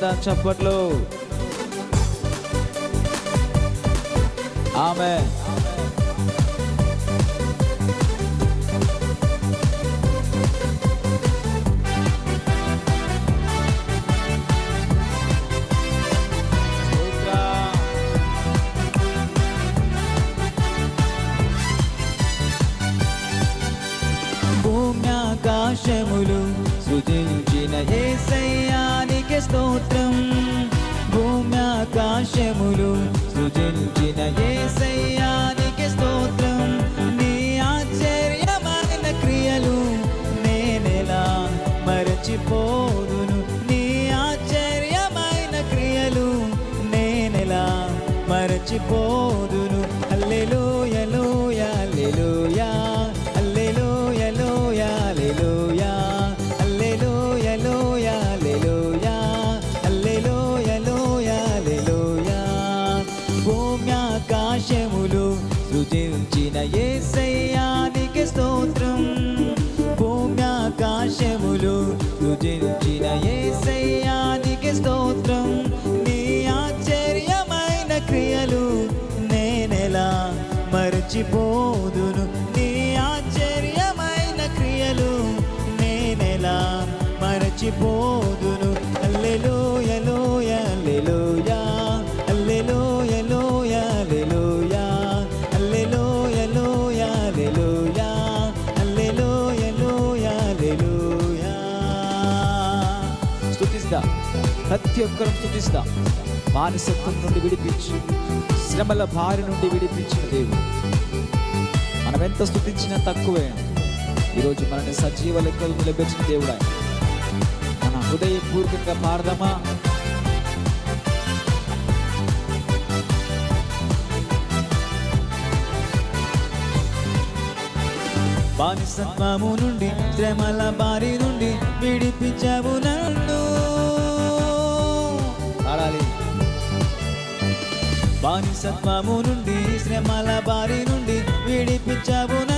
స్తుతిస్తా చప్పట్లు. ఆమె స్తోత్రం. భూమ్యాకాశములు సృజించిన ఏసయ్యానికి స్తోత్రం. నీ ఆశ్చర్యమైన క్రియలు నేనెలా మరచిపోదును? నీ ఆశ్చర్యమైన క్రియలు నేనెలా మరచిపోదును? మర్చిపోదును. నీ ఆశ్చర్యమైన క్రియలు నేనెలా మరచిపోదును. అల్లెలూయ లోయ అల్లెలూయా అల్లెలూయ లోయ అల్లెలూయా అల్లెలూయ లోయ స్తుతిస్తా. ప్రతి ఒక్కరం స్తుతిస్తా. బానిసత్వం నుండి విడిపించి. శ్రమల భారి నుండి విడిపించిన దేవుడు. ఎంత స్తుతించినా తక్కువే. ఈరోజు మనని సజీవ లెక్కలు నిలబెచ్చిన దేవుడా. మన హృదయపూర్వకంగా పాడదామా? బానిసత్వము నుండి శ్రమల బారి నుండి విడిపించావు నన్ను. పాడాలి. బానిసత్వము నుండి శ్రమల బారి నుండి విడిపించావు నన్ను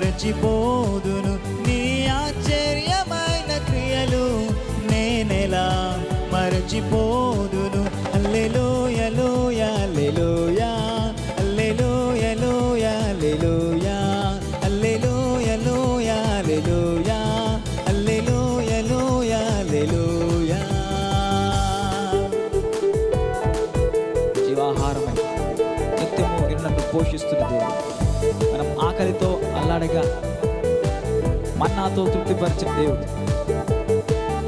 మరచిపోదును. నీ ఆశ్చర్యమైన క్రియలు నేనెలా మరచిపోదును. అల్లెలోయ లోయ అల్లెలోయ అల్లెలోయ లోయ అల్లెలోయ అల్లెలోయ లోయ అల్లెలోయ అల్లెలోయ లోయ అల్లెలోయ జీవాహారమై. నిత్యము నిన్ను పోషిస్తున్న దేవుడు. మనం ఆకలితో అల్లాడగా మన్నాతో తృప్తిపరిచిన దేవుడు.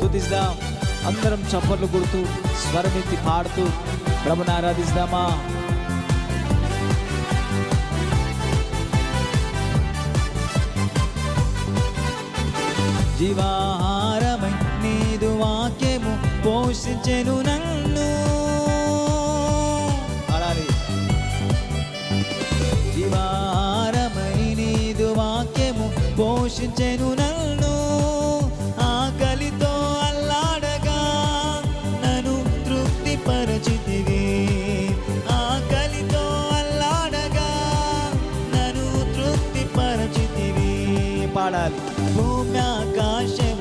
తుదిద్దాం. అందరం చప్పట్లు కొడుతూ స్వరమెత్తి పాడుతూ ప్రభుని ఆరాధిస్తామా జీవాహారమై నీదు వాక్యము పోషించెను నన్ను. జీవా పోషించెను నన్ను ఆకలితో అల్లాడగా నన్ను తృప్తిపరచితివి. ఆకలితో అల్లాడగా నన్ను తృప్తిపరచితివి. పాడాలి. భూమ్యాకాశములు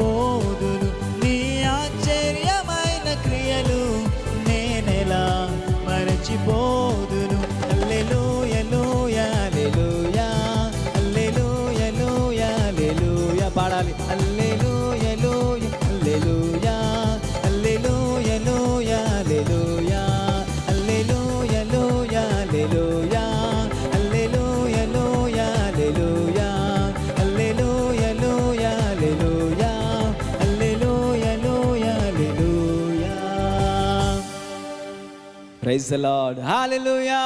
మరచిపోదును నీ ప్రైజ్ లార్డ్. హల్లెలూయా.